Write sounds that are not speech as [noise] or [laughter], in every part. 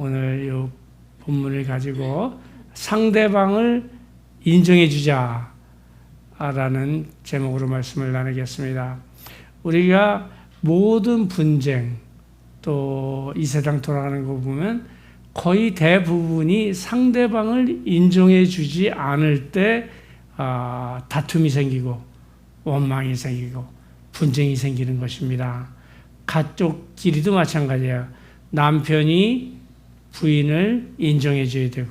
오늘 이 본문을 가지고 상대방을 인정해 주자라는 제목으로 말씀을 나누겠습니다. 우리가 모든 분쟁 또 이 세상 돌아가는 거 보면 거의 대부분이 상대방을 인정해 주지 않을 때 아, 다툼이 생기고 원망이 생기고 분쟁이 생기는 것입니다. 가족끼리도 마찬가지예요. 남편이 부인을 인정해 줘야 되고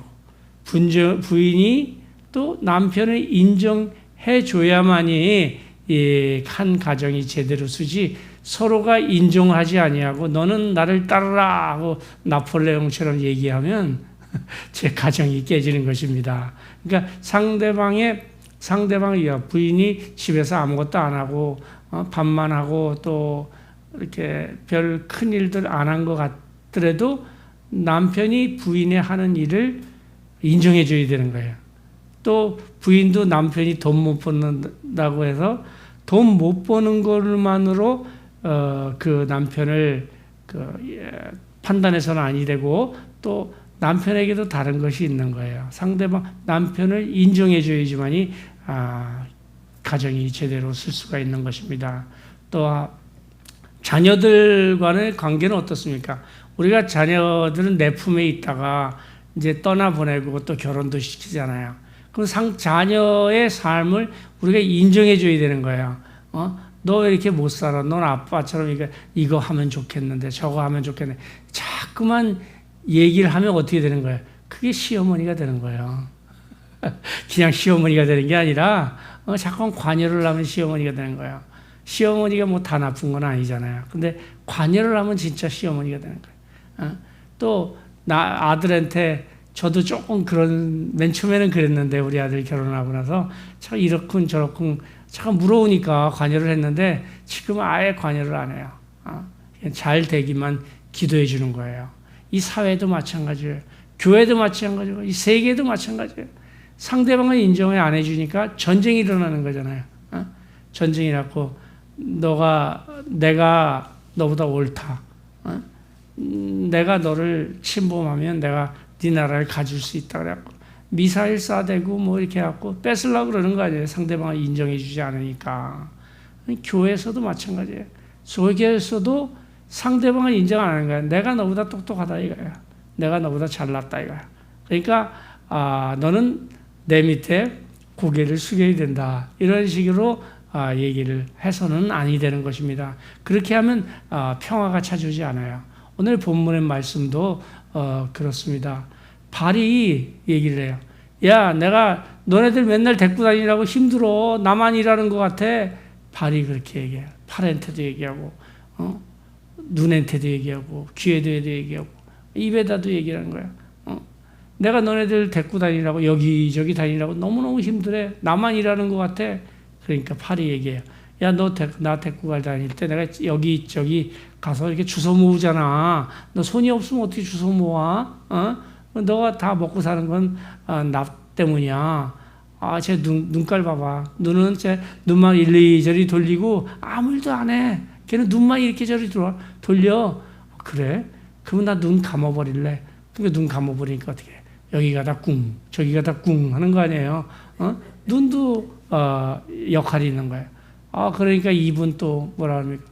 분저, 부인이 또 남편을 인정해 줘야만이 이한 가정이 제대로 쓰지 서로가 인정하지 아니하고 너는 나를 따르라 하고 나폴레옹처럼 얘기하면 [laughs] 제 가정이 깨지는 것입니다. 그러니까 상대방의 상대방이 부인이 집에서 아무것도 안 하고 어, 밥만 하고 또 이렇게 별 큰 일들 안 한 것 같더라도 남편이 부인의 하는 일을 인정해 줘야 되는 거예요. 또 부인도 남편이 돈 못 버는다고 해서 돈 못 버는 것만으로 어, 그 남편을 그 예, 판단해서는 아니 되고 또 남편에게도 다른 것이 있는 거예요. 상대방 남편을 인정해 줘야지만이 아, 가정이 제대로 쓸 수가 있는 것입니다. 또 아, 자녀들과의 관계는 어떻습니까? 우리가 자녀들은 내 품에 있다가 이제 떠나 보내고 또 결혼도 시키잖아요. 그럼 상 자녀의 삶을 우리가 인정해 줘야 되는 거예요. 어? 너 왜 이렇게 못 살아? 넌 아빠처럼 이거 이거 하면 좋겠는데 저거 하면 좋겠네. 자꾸만 얘기를 하면 어떻게 되는 거예요? 그게 시어머니가 되는 거예요. [laughs] 그냥 시어머니가 되는 게 아니라 어, 자꾸 관여를 하면 시어머니가 되는 거예요. 시어머니가 뭐 다 나쁜 건 아니잖아요. 근데 관여를 하면 진짜 시어머니가 되는 거예요. 어? 또나 아들한테 저도 조금 그런 맨 처음에는 그랬는데 우리 아들 결혼하고 나서 참 이렇군 저렇군 참 물어오니까 관여를 했는데 지금은 아예 관여를 안 해요. 어? 잘 되기만 기도해 주는 거예요. 이 사회도 마찬가지예요. 교회도 마찬가지고 이 세계도 마찬가지예요. 상대방을 인정을 안 해주니까 전쟁이 일어나는 거잖아요. 어? 전쟁이 났고 너가 내가 너보다 옳다. 어? 음, 내가 너를 침범하면 내가 네 나라를 가질 수 있다 그래갖고 미사일 쏴대고 뭐 이렇게 해갖고 뺏으려고 그러는 거 아니에요. 상대방을 인정해주지 않으니까. 교회에서도 마찬가지예요. 교회에서도 상대방을 인정 안 하는 거야. 내가 너보다 똑똑하다 이거야. 내가 너보다 잘났다 이거야. 그러니까 아, 너는 내 밑에 고개를 숙여야 된다. 이런 식으로 아, 얘기를 해서는 아니 되는 것입니다. 그렇게 하면 아, 평화가 찾아오지 않아요. 오늘 본문의 말씀도 어, 그렇습니다. 발이 얘기를 해요. 야, 내가 너네들 맨날 데리고 다니라고 힘들어. 나만 일하는 것 같아. 발이 그렇게 얘기해요. 팔한테도 얘기하고, 어? 눈한테도 얘기하고, 귀에도 얘기하고, 입에다도 얘기하는 거야. 어? 내가 너네들 데리고 다니라고, 여기저기 다니라고 너무너무 힘들어. 나만 일하는 것 같아. 그러니까 팔이 얘기해요. 야, 너 나 데리고 갈 다닐 때 내가 여기 저기 가서 이렇게 주워 모으잖아. 너 손이 없으면 어떻게 주워 모아? 어? 너가 다 먹고 사는 건나 아, 때문이야. 아, 제 눈, 눈깔 봐봐. 눈은 제 눈만 이리저리 돌리고 아무 일도 안 해. 걔는 눈만 이렇게 저리 돌려. 그래? 그러면 나 눈 감아버릴래. 그러니까 눈 감아버리니까 어떻게 해? 여기가 다 꿍, 저기가 다 꿍 하는 거 아니에요. 어? 눈도 어, 역할이 있는 거예요. 아, 그러니까 입은 또 뭐라 합니까?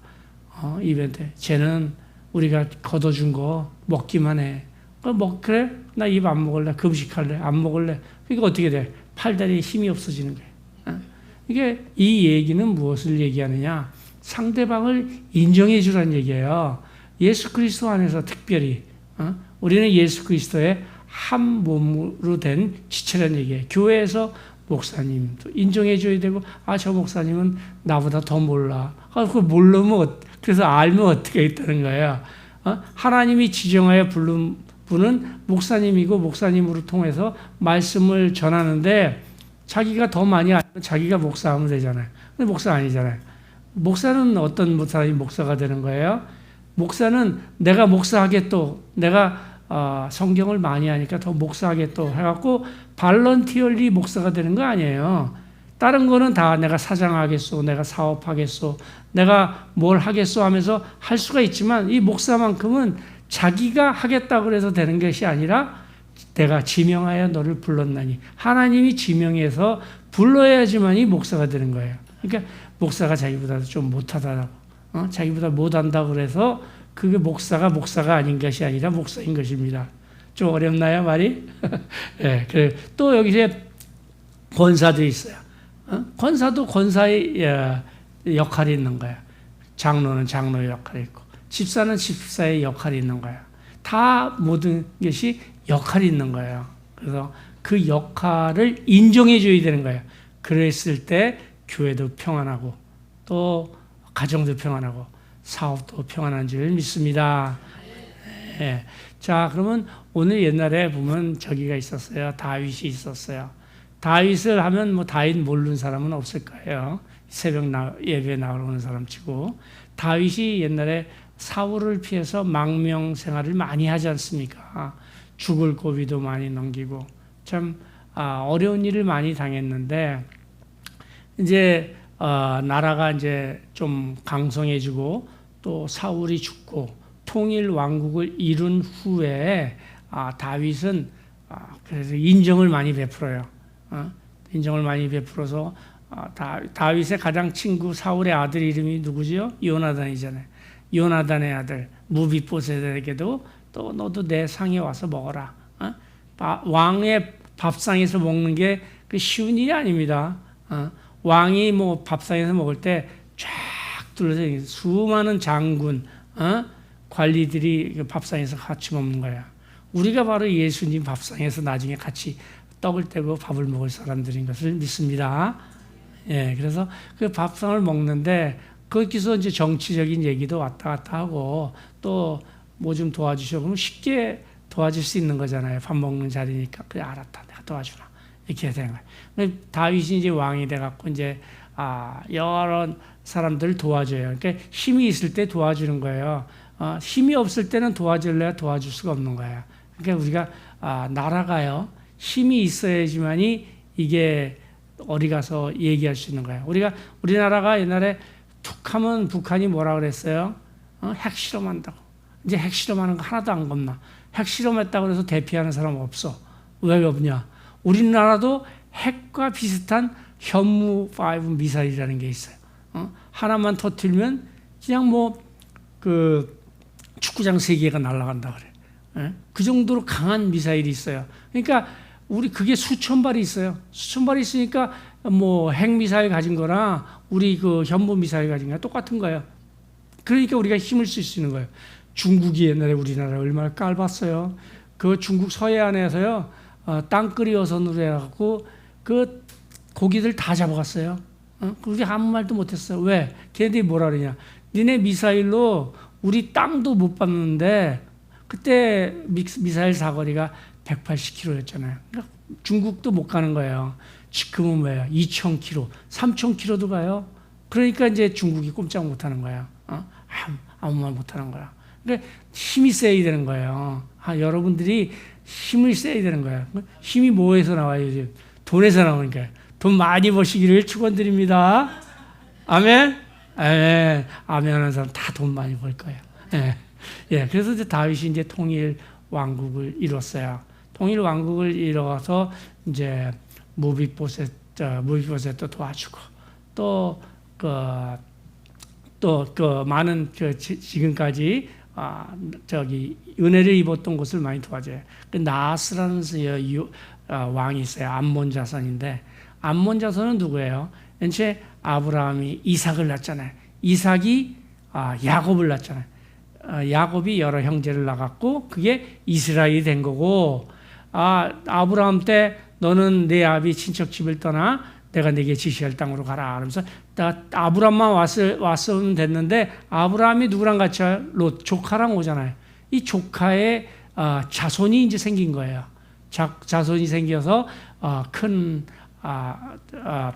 어, 입한테. 쟤는 우리가 걷어준 거 먹기만 해. 그 먹, 그래? 나 입 안 먹을래. 금식할래. 안 먹을래. 그러니까 어떻게 돼? 팔다리에 힘이 없어지는 거예요. 어? 이게 이 얘기는 무엇을 얘기하느냐? 상대방을 인정해 주라는 얘기예요. 예수 그리스도 안에서 특별히 어? 우리는 예수 그리스도의 한 몸으로 된 지체라는 얘기예요. 교회에서 목사님도 인정해 줘야 되고 아 저 목사님은 나보다 더 몰라. 아, 그걸 모르면 그래서 알면 어떻게 있다는 거야. 어? 하나님이 지정하여 부른 분은 목사님이고 목사님으로 통해서 말씀을 전하는데 자기가 더 많이 알면 자기가 목사하면 되잖아요. 근데 목사 아니잖아요. 목사는 어떤 사람이 목사가 되는 거예요? 목사는 내가 목사하겠또 내가 어, 성경을 많이 하니까 더 목사하겠또 해갖고 발런티얼리 목사가 되는 거 아니에요. 다른 거는 다 내가 사장하겠소, 내가 사업하겠소, 내가 뭘 하겠소 하면서 할 수가 있지만 이 목사만큼은 자기가 하겠다고 해서 되는 것이 아니라 내가 지명하여 너를 불렀나니 하나님이 지명해서 불러야지만이 목사가 되는 거예요. 그러니까 목사가 자기보다 좀 못하다고 어? 자기보다 못한다 그래서 그게 목사가 목사가 아닌 것이 아니라 목사인 것입니다. 좀 어렵나요 말이? [laughs] 예, 그래 또 여기 이제 권사도 있어요. 어? 권사도 권사의 예, 역할이 있는 거야. 장로는 장로의 역할이 있고 집사는 집사의 역할이 있는 거야. 다 모든 것이 역할이 있는 거예요. 그래서 그 역할을 인정해 줘야 되는 거예요. 그랬을 때 교회도 평안하고 또 가정도 평안하고 사업도 평안한 줄 믿습니다. 예. 자, 그러면 오늘 옛날에 보면 저기가 있었어요. 다윗이 있었어요. 다윗을 하면 뭐 다윗 모르는 사람은 없을 거예요. 새벽 나, 예배 나오는 사람 치고 다윗이 옛날에 사울을 피해서 망명 생활을 많이 하지 않습니까? 죽을 고비도 많이 넘기고 참 아, 어려운 일을 많이 당했는데 이제 어, 나라가 이제 좀 강성해지고 또 사울이 죽고 통일 왕국을 이룬 후에 아, 다윗은 아, 그래서 인정을 많이 베풀어요. 어? 인정을 많이 베풀어서 아, 다, 다윗의 가장 친구 사울의 아들 이름이 누구지요? 요나단이잖아요. 요나단의 아들 무비보셋에게도 또 너도 내 상에 와서 먹어라. 어? 바, 왕의 밥상에서 먹는 게 그 쉬운 일이 아닙니다. 어? 왕이 뭐 밥상에서 먹을 때 쫙 둘러서 수많은 장군, 어? 관리들이 그 밥상에서 같이 먹는 거야. 우리가 바로 예수님 밥상에서 나중에 같이 떡을 떼고 밥을 먹을 사람들인 것을 믿습니다. 예, 그래서 그 밥상을 먹는데 거기서 이제 정치적인 얘기도 왔다 갔다 하고 또 뭐 좀 도와주셔 그러면 쉽게 도와줄 수 있는 거잖아요. 밥 먹는 자리니까 그래 알았다 내가 도와주나 이렇게 되는 거예요. 다윗이 이제 왕이 돼 갖고 이제 아 여러 사람들 도와줘요. 그러니까 힘이 있을 때 도와주는 거예요. 어, 힘이 없을 때는 도와줄래야 도와줄 수가 없는 거예요. 그러니까 우리가 아, 나라가요 힘이 있어야지만이 이게 어디 가서 얘기할 수 있는 거예요. 우리가 우리나라가 옛날에 툭하면 북한이 뭐라 그랬어요? 어, 핵실험한다고. 이제 핵실험하는 거 하나도 안 겁나. 핵실험했다고 해서 대피하는 사람 없어. 왜 없냐? 우리나라도 핵과 비슷한 현무 5 미사일이라는 게 있어요. 어? 하나만 터뜨리면 그냥 뭐 그 축구장 세 개가 날아간다 그래. 예? 그 정도로 강한 미사일이 있어요. 그러니까 우리 그게 수천 발이 있어요. 수천 발이 있으니까 뭐 핵미사일 가진 거랑 우리 그 현무 미사일 가진 거랑 똑같은 거예요. 그러니까 우리가 힘을 쓸 수 있는 거예요. 중국이 옛날에 우리나라 얼마나 깔봤어요. 그 중국 서해안에서요 어, 땅끌이 어선으로 해갖고 그 고기들 다 잡아갔어요. 어? 그게 아무 말도 못했어요. 왜? 걔네들이 뭐라 그러냐? 니네 미사일로 우리 땅도 못 밟는데 그때 미사일 사거리가 180km였잖아요. 그러니까 중국도 못 가는 거예요. 지금은 뭐예요? 2,000km, 3,000km도 가요. 그러니까 이제 중국이 꼼짝 못 하는 거야. 어? 아무, 말 못 하는 거야. 그러니까 힘이 세야 되는 거예요. 아, 여러분들이 힘을 세야 되는 거야. 힘이 뭐에서 나와요? 돈에서 나오니까. 돈 많이 버시기를 축원드립니다. 아멘. 예, 아멘 하는 사람 다 돈 많이 벌 거예요. 예. 예, 그래서 이제 다윗이 이제 통일 왕국을 이뤘어요. 통일 왕국을 이뤄서 이제 무비보셋, 무비보셋도 도와주고 또 그 또그 많은 그 지금까지 아 저기 은혜를 입었던 곳을 많이 도와줘요. 그 나스라는 어, 왕이 있어요. 암몬 자손인데 암몬 자손은 누구예요? 엔체 아브라함이 이삭을 낳잖아요. 이삭이 아, 야곱을 낳잖아요. 아, 야곱이 여러 형제를 낳았고 그게 이스라엘이 된 거고 아, 아브라함 때 너는 내 아비 친척 집을 떠나 내가 내게 지시할 땅으로 가라. 그러면서 아브라함만 왔을, 왔으면 됐는데 아브라함이 누구랑 같이 롯 조카랑 오잖아요. 이 조카의 어, 자손이 이제 생긴 거예요. 자, 자손이 생겨서 어, 큰 아, 아,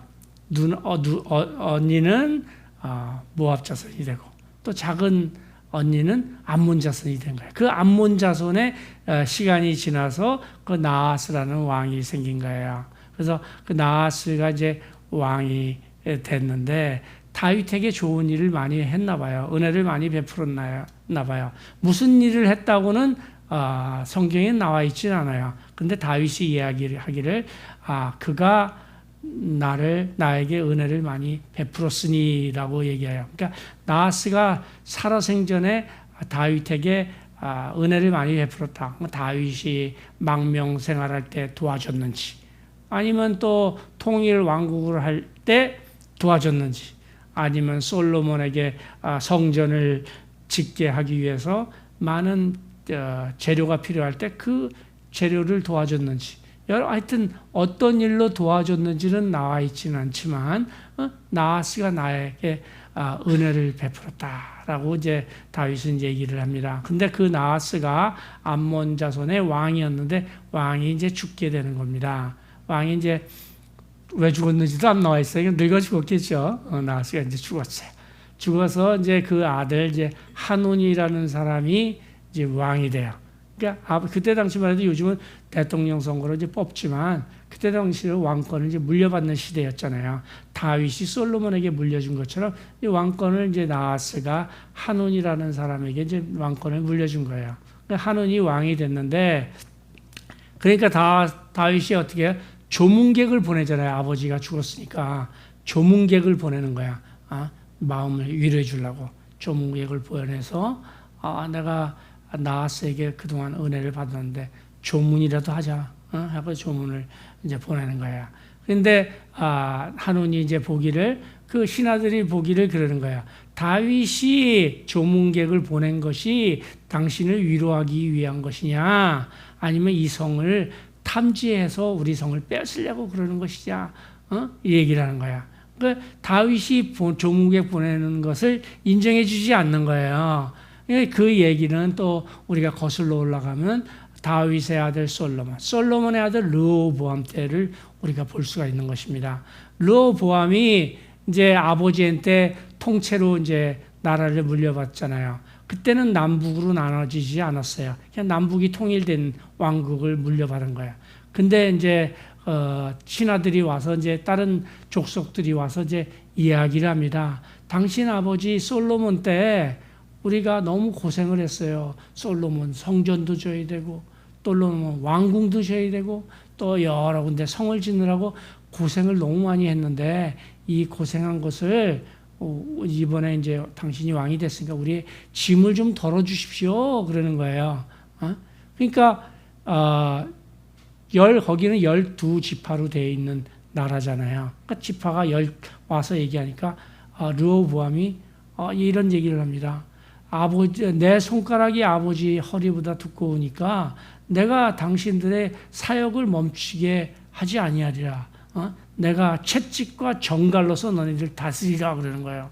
눈, 어, 누, 어, 언니는 어, 모압 자손이 되고 또 작은 언니는 암몬 자손이 된 거예요. 그 암몬 자손의 어, 시간이 지나서 그 나하스라는 왕이 생긴 거예요. 그래서 그 나하스가 이제 왕이 됐는데 다윗에게 좋은 일을 많이 했나 봐요. 은혜를 많이 베풀었나 봐요. 무슨 일을 했다고는 아, 성경에 나와 있지는 않아요. 근데 다윗이 이야기를 하기를 아, 그가 나를 나에게 은혜를 많이 베풀었으니라고 얘기해요. 그러니까 나하스가 살아생전에 다윗에게 아, 은혜를 많이 베풀었다. 뭐 다윗이 망명 생활할 때 도와줬는지, 아니면 또 통일 왕국을 할 때 도와줬는지, 아니면 솔로몬에게 아, 성전을 짓게 하기 위해서 많은 어, 재료가 필요할 때 그 재료를 도와줬는지, 하여튼 어떤 일로 도와줬는지는 나와 있지는 않지만 어? 나하스가 나에게 아, 은혜를 베풀었다라고 이제 다윗은 얘기를 합니다. 근데 그 나하스가 암몬 자손의 왕이었는데 왕이 이제 죽게 되는 겁니다. 왕이 이제 왜 죽었는지도 안 나와 있어요. 늙어 죽었겠죠. 어, 나하스가 이제 죽었어요. 죽어서 이제 그 아들 이제 한운이라는 사람이 이제 왕이 돼요. 그러니까 아, 그때 당시만 해도 요즘은 대통령 선거로 이제 뽑지만 그때 당시에 왕권을 이제 물려받는 시대였잖아요. 다윗이 솔로몬에게 물려준 것처럼 이 왕권을 이제 나하스가 한운이라는 사람에게 이제 왕권을 물려준 거예요. 그러니까 한운이 왕이 됐는데 그러니까 다 다윗이 어떻게 해요? 조문객을 보내잖아요. 아버지가 죽었으니까 조문객을 보내는 거야. 아, 마음을 위로해 주려고 조문객을 보내서 아, 내가 나하스에게 그동안 은혜를 받았는데 조문이라도 하자. 어? 하고 조문을 이제 보내는 거야. 그런데 아, 한운이 이제 보기를 그 신하들이 보기를 그러는 거야. 다윗이 조문객을 보낸 것이 당신을 위로하기 위한 것이냐, 아니면 이 성을 탐지해서 우리 성을 뺏으려고 그러는 것이냐, 어? 이 얘기를 하는 거야. 그 다윗이 조문객 보내는 것을 인정해 주지 않는 거예요. 그 얘기는 또 우리가 거슬러 올라가면 다윗의 아들 솔로몬, 솔로몬의 아들 르호보암 때를 우리가 볼 수가 있는 것입니다. 르호보암이 이제 아버지한테 통째로 이제 나라를 물려받잖아요. 그때는 남북으로 나눠지지 않았어요. 그냥 남북이 통일된 왕국을 물려받은 거야. 근데 이제 어, 신하들이 와서 이제 다른 족속들이 와서 이제 이야기를 합니다. 당신 아버지 솔로몬 때 우리가 너무 고생을 했어요. 솔로몬 성전도 줘야 되고, 솔로몬 왕궁도 줘야 되고, 또 여러 군데 성을 짓느라고 고생을 너무 많이 했는데 이 고생한 것을 이번에 이제 당신이 왕이 됐으니까 우리 짐을 좀 덜어 주십시오. 그러는 거예요. 어? 그러니까 어, 열 거기는 열두 지파로 되어 있는 나라잖아요. 그러니까 지파가 열 와서 얘기하니까 어, 르호보암이 어, 이런 얘기를 합니다. 아버지 내 손가락이 아버지 허리보다 두꺼우니까 내가 당신들의 사역을 멈추게 하지 아니하리라. 어? 내가 채찍과 정갈로서 너희들 다스리라 그러는 거예요.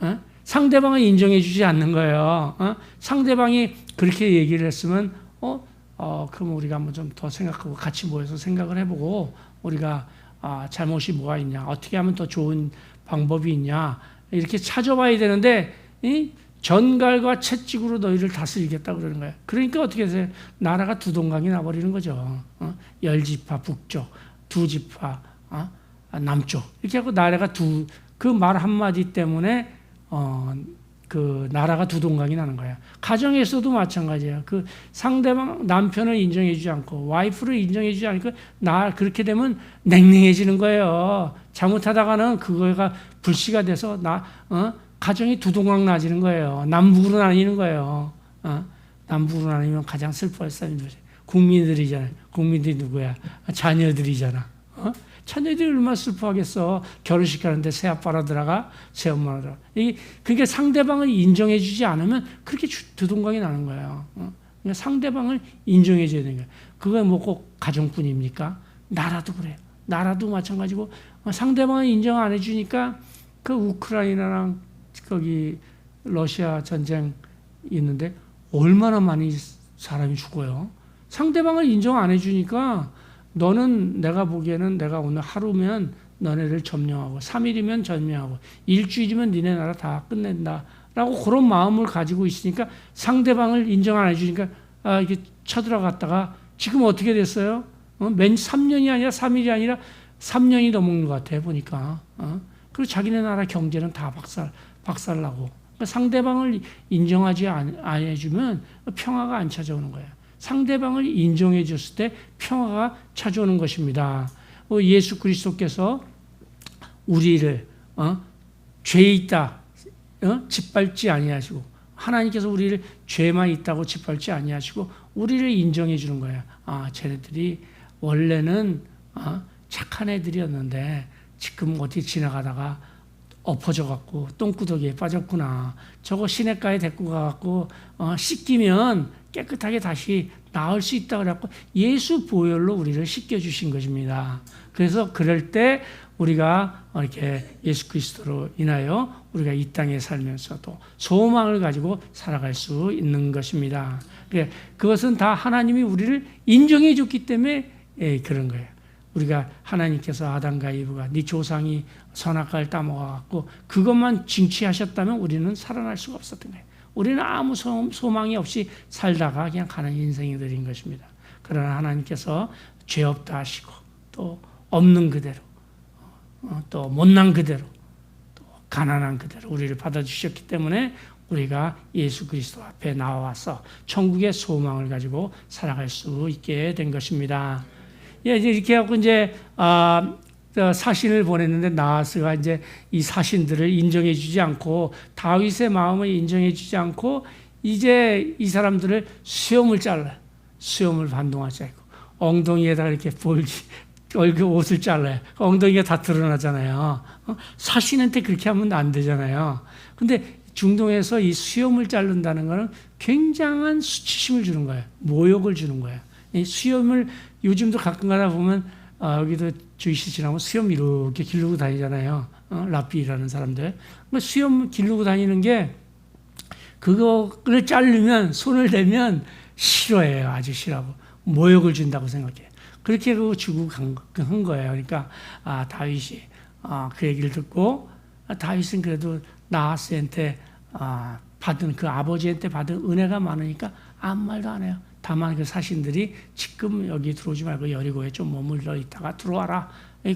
어? 상대방을 인정해 주지 않는 거예요. 어? 상대방이 그렇게 얘기를 했으면 어, 어 그럼 우리가 한번 좀 더 생각하고 같이 모여서 생각을 해보고 우리가 아, 잘못이 뭐가 있냐, 어떻게 하면 더 좋은 방법이 있냐 이렇게 찾아봐야 되는데 이 전갈과 채찍으로 너희를 다스리겠다 그러는 거예요. 그러니까 어떻게 해서 나라가 두 동강이 나버리는 거죠. 어? 열지파 북쪽, 두 지파 어? 남쪽 이렇게 하고 나라가 두 그 말 한마디 때문에 어, 그 나라가 두 동강이 나는 거예요. 가정에서도 마찬가지예요. 그 상대방 남편을 인정해 주지 않고 와이프를 인정해 주지 않으니까 나 그렇게 되면 냉랭해지는 거예요. 잘못하다가는 그거가 불씨가 돼서 나 어? 가정이 두동강 나지는 거예요. 남북으로 나뉘는 거예요. 어? 남북으로 나뉘면 가장 슬퍼할 사람이 국민들이잖아요. 국민들이 누구야? 자녀들이잖아. 어? 자녀들이 얼마나 슬퍼하겠어. 결혼식 하는데 새 아빠라 들어가, 새 엄마라 들어가. 이, 그러니까 상대방을 인정해주지 않으면 그렇게 두동강이 나는 거예요. 어? 그러니까 상대방을 인정해줘야 되는 거예요. 그거 뭐 꼭 가정뿐입니까? 나라도 그래요. 나라도 마찬가지고 어, 상대방을 인정 안 해주니까 그 우크라이나랑 거기 러시아 전쟁 있는데 얼마나 많이 사람이 죽어요. 상대방을 인정 안 해주니까 너는 내가 보기에는 내가 오늘 하루면 너네를 점령하고 3일이면 점령하고 일주일이면 니네 나라 다 끝낸다. 라고 그런 마음을 가지고 있으니까 상대방을 인정 안 해주니까 아, 이게 쳐들어갔다가 지금 어떻게 됐어요? 어? 맨 3년이 아니라 3일이 아니라 3년이 넘은 것 같아 보니까. 어? 그리고 자기네 나라 경제는 다 박살 박살나고 그러니까 상대방을 인정하지 안, 안 해주면 평화가 안 찾아오는 거예요. 상대방을 인정해 줬을 때 평화가 찾아오는 것입니다. 어, 예수 그리스도께서 우리를 어? 죄 있다 어? 짓밟지 아니하시고 하나님께서 우리를 죄만 있다고 짓밟지 아니하시고 우리를 인정해 주는 거예요. 아, 쟤네들이 원래는 어? 착한 애들이었는데 지금 어디 지나가다가 엎어져 갖고 똥구덩이에 빠졌구나. 저거 시냇가에 데리고 가갖고 어, 씻기면 깨끗하게 다시 나을 수 있다 그래갖고 예수 보혈로 우리를 씻겨 주신 것입니다. 그래서 그럴 때 우리가 이렇게 예수 그리스도로 인하여 우리가 이 땅에 살면서도 소망을 가지고 살아갈 수 있는 것입니다. 그것은 다 하나님이 우리를 인정해 줬기 때문에 예, 그런 거예요. 우리가 하나님께서 아담과 이브가 네 조상이 선악과를 따먹어갖고 그것만 징치하셨다면 우리는 살아날 수가 없었던 거예요. 우리는 아무 소망이 없이 살다가 그냥 가는 인생이 되는 것입니다. 그러나 하나님께서 죄 없다 하시고 또 없는 그대로 어, 또 못난 그대로 또 가난한 그대로 우리를 받아주셨기 때문에 우리가 예수 그리스도 앞에 나와서 천국의 소망을 가지고 살아갈 수 있게 된 것입니다. 예, 이제 이렇게 하고 이제 아, 사신을 보냈는데 나하스가 이제 이 사신들을 인정해 주지 않고 다윗의 마음을 인정해 주지 않고 이제 이 사람들을 수염을 잘라 수염을 반동하지 않고 엉덩이에다가 이렇게 볼기 얼굴 옷을 잘라요. 엉덩이가 다 드러나잖아요. 어? 사신한테 그렇게 하면 안 되잖아요. 근데 중동에서 이 수염을 자른다는 것은 굉장한 수치심을 주는 거예요. 모욕을 주는 거예요. 이 수염을 요즘도 가끔 가다 보면 아, 여기도 주이시 지나면 수염 이렇게 기르고 다니잖아요. 어? 라삐라는 사람들. 그 수염 기르고 다니는 게 그거를 자르면 손을 대면 싫어해요. 아주 싫어하고 모욕을 준다고 생각해요. 그렇게 그 주고 간, 한 거예요. 그러니까 아, 다윗이 아, 그 얘기를 듣고 아, 다윗은 그래도 나하스한테 아, 받은 그 아버지한테 받은 은혜가 많으니까 아무 말도 안 해요. 다만 그 사신들이 지금 여기 들어오지 말고 여리고에 좀 머물러 있다가 들어와라.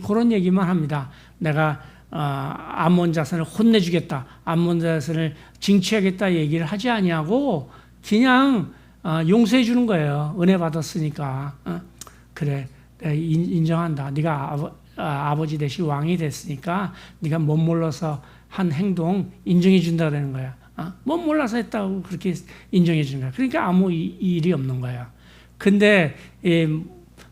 그런 얘기만 합니다. 내가 어, 암몬 자손을 혼내주겠다. 암몬 자손을 징치하겠다 얘기를 하지 아니하고 그냥 어, 용서해 주는 거예요. 은혜 받았으니까. 어? 그래, 인정한다. 네가 아버, 아버지 대신 왕이 됐으니까 네가 못 몰라서 한 행동 인정해 준다 그러는 거야. 어? 못 몰라서 했다고 그렇게 인정해 주는 거야. 그러니까 아무 일이 없는 거야. 근데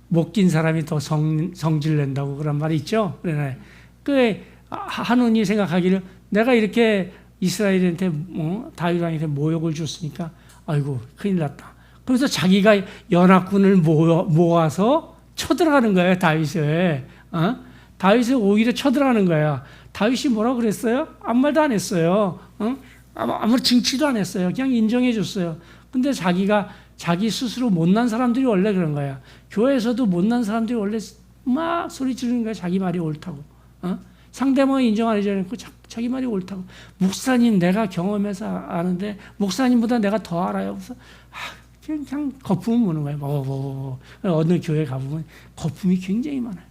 못낀 사람이 더 성, 성질 낸다고 그런 말이 있죠. 그래. 그 한운이 생각하기를 내가 이렇게 이스라엘한테 뭐, 다윗 왕한테 모욕을 줬으니까 아이고 큰일 났다. 그래서 자기가 연합군을 모아, 모아서 쳐들어가는 거예요 다윗을. 어? 다윗을 오히려 쳐들어가는 거야. 다윗이 뭐라고 그랬어요? 아무 말도 안 했어요. 어? 아무리 징치도 안 했어요. 그냥 인정해 줬어요. 근데 자기가 자기 스스로 못난 사람들이 원래 그런 거야. 교회에서도 못난 사람들이 원래 막 소리 지르는 거야. 자기 말이 옳다고. 어? 상대방이 인정 안 해주는 거 자기 말이 옳다고. 목사님 내가 경험해서 아는데 목사님보다 내가 더 알아요. 그래서 아, 그냥 거품을 무는 거예요. 뭐, 뭐, 뭐. 어느 교회 가보면 거품이 굉장히 많아요.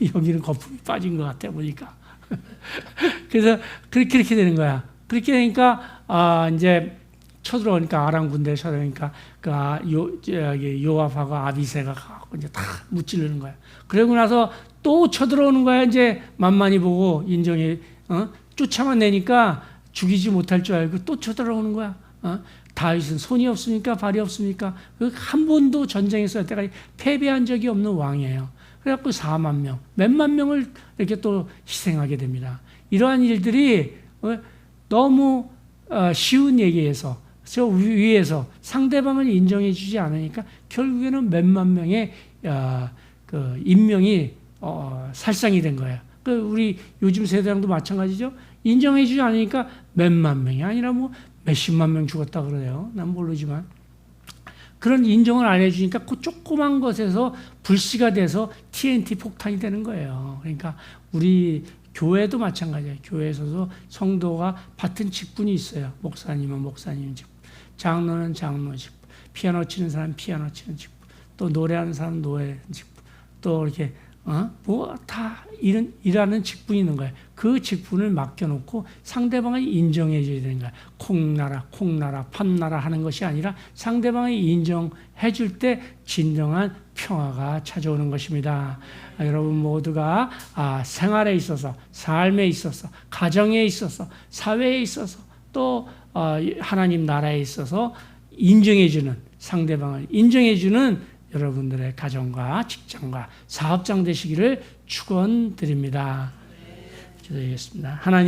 [laughs] 여기는 거품이 빠진 것 같아 보니까. [laughs] 그래서 그렇게 이렇게 되는 거야. 그렇게 되니까 아 이제 쳐들어오니까 아람 군대 쳐들어오니까 그 요 저기 요압하고 아비세가 가고 이제 다 무찌르는 거야. 그러고 나서 또 쳐들어오는 거야. 이제 만만히 보고 인정이 어? 쫓아만 내니까 죽이지 못할 줄 알고 또 쳐들어오는 거야. 어? 다윗은 손이 없습니까? 발이 없습니까? 그한 번도 전쟁에서 때까지 패배한 적이 없는 왕이에요. 그래갖고 4만 명, 몇만 명을 이렇게 또 희생하게 됩니다. 이러한 일들이 어, 너무 어, 쉬운 얘기에서 저 위에서 상대방을 인정해 주지 않으니까 결국에는 몇만 명의 어, 그 인명이 살상이 된 거예요. 그 우리 요즘 세대랑도 마찬가지죠. 인정해 주지 않으니까 몇만 명이 아니라 뭐 몇십만 명 죽었다 그래요. 난 모르지만. 그런 인정을 안 해주니까 그 조그만 것에서 불씨가 돼서 TNT 폭탄이 되는 거예요. 그러니까 우리 교회도 마찬가지예요. 교회에서도 성도가 받은 직분이 있어요. 목사님은 목사님 직분, 장로는 장로 직분, 피아노 치는 사람 피아노 치는 직분, 또 노래하는 사람 노래 직분, 또 이렇게 어? 뭐다 일은 일하는 직분이 있는 거예요. 그 직분을 맡겨놓고 상대방을 인정해 줘야 되는 거야. 콩나라, 콩나라, 팜나라 하는 것이 아니라 상대방이 인정해 줄 때 진정한 평화가 찾아오는 것입니다. 아, 여러분 모두가 아, 생활에 있어서, 삶에 있어서, 가정에 있어서, 사회에 있어서, 또 어, 하나님 나라에 있어서 인정해주는 상대방을 인정해주는 여러분들의 가정과 직장과 사업장 되시기를 축원드립니다. 기도하겠습니다. 하나님.